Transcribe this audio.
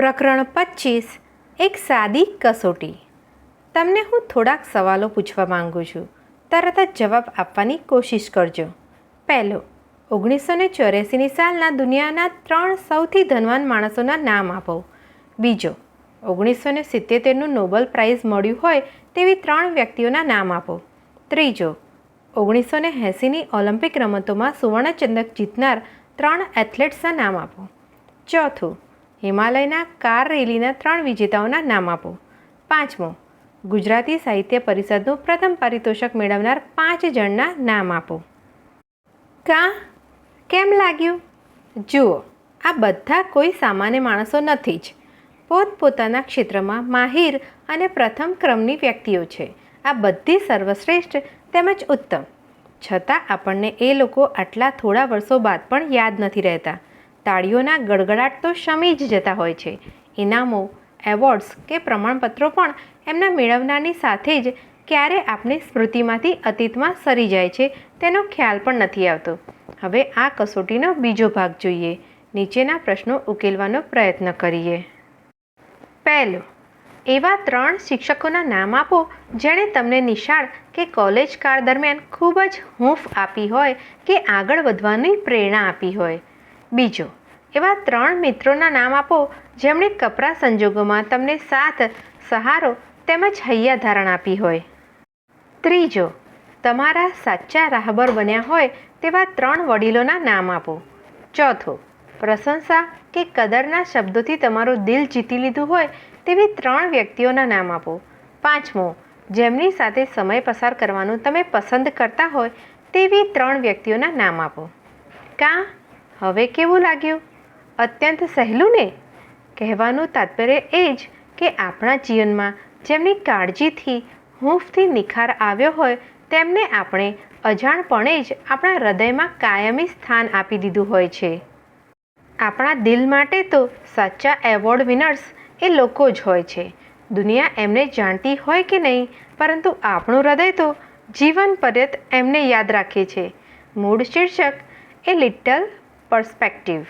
પ્રકરણ પચીસ, એક સાદી કસોટી. તમને હું થોડાક સવાલો પૂછવા માંગુ છું. તરત જ જવાબ આપવાની કોશિશ કરજો. પહેલો, ઓગણીસો ને ચોર્યાસીની સાલના દુનિયાના ત્રણ સૌથી ધનવાન માણસોના નામ આપો. બીજો, ઓગણીસો ને સિત્તેરનું નોબલ પ્રાઇઝ મળ્યું હોય તેવી ત્રણ વ્યક્તિઓના નામ આપો. ત્રીજો, ઓગણીસો ને એંસીની ઓલિમ્પિક રમતોમાં સુવર્ણચંદ્રક જીતનાર ત્રણ એથ્લેટ્સના નામ આપો. ચોથું હિમાલયના કાર રેલીના ત્રણ વિજેતાઓના નામ આપો. પાંચમો, ગુજરાતી સાહિત્ય પરિષદનું પ્રથમ પારિતોષક મેળવનાર પાંચ જણના નામ આપો. કાં? કેમ લાગ્યું? જુઓ, આ બધા કોઈ સામાન્ય માણસો નથી જ. પોતપોતાના ક્ષેત્રમાં માહિર અને પ્રથમ ક્રમની વ્યક્તિઓ છે. આ બધી સર્વશ્રેષ્ઠ તેમજ ઉત્તમ. છતાં આપણને એ લોકો આટલા થોડા વર્ષો બાદ પણ યાદ નથી રહેતા. તાળીઓના ગડગડાટ તો શમી જ જતા હોય છે. ઇનામો, એવોર્ડ્સ કે પ્રમાણપત્રો પણ એમના મેળવનારની સાથે જ ક્યારે આપણી સ્મૃતિમાંથી અતીતમાં સરી જાય છે તેનો ખ્યાલ પણ નથી આવતો. હવે આ કસોટીનો બીજો ભાગ જોઈએ. નીચેના પ્રશ્નો ઉકેલવાનો પ્રયત્ન કરીએ. પહેલું, એવા ત્રણ શિક્ષકોના નામ આપો જેણે તમને નિશાળ કે કોલેજ કાળ દરમિયાન ખૂબ જ હૂંફ આપી હોય કે આગળ વધવાની પ્રેરણા આપી હોય. બીજો, એવા ત્રણ મિત્રોના નામ આપો જેમણે કપરા સંજોગોમાં તમને સાથ, સહારો તેમજ હૈયા ધારણ આપી હોય. ત્રીજો, તમારા સાચા રાહબર બન્યા હોય તેવા ત્રણ વડીલોના નામ આપો. ચોથો, પ્રશંસા કે કદરના શબ્દોથી તમારું દિલ જીતી લીધું હોય તેવી ત્રણ વ્યક્તિઓના નામ આપો. પાંચમો, જેમની સાથે સમય પસાર કરવાનું તમે પસંદ કરતા હોય તેવી ત્રણ વ્યક્તિઓના નામ આપો. કાં હવે કેવું લાગ્યું? અત્યંત સહેલું ને? કહેવાનું તાત્પર્ય એ જ કે આપણા જીવનમાં જેમની કાળજીથી હૂંફથી નિખાર આવ્યો હોય, તેમને આપણે અજાણપણે જ આપણા હૃદયમાં કાયમી સ્થાન આપી દીધું હોય છે. આપણા દિલ માટે તો સાચા એવોર્ડ વિનર્સ એ લોકો જ હોય છે. દુનિયા એમને જાણતી હોય કે નહીં, પરંતુ આપણું હૃદય તો જીવન પર્યત એમને યાદ રાખે છે. મૂળ શીર્ષક, એ લિટલ perspective.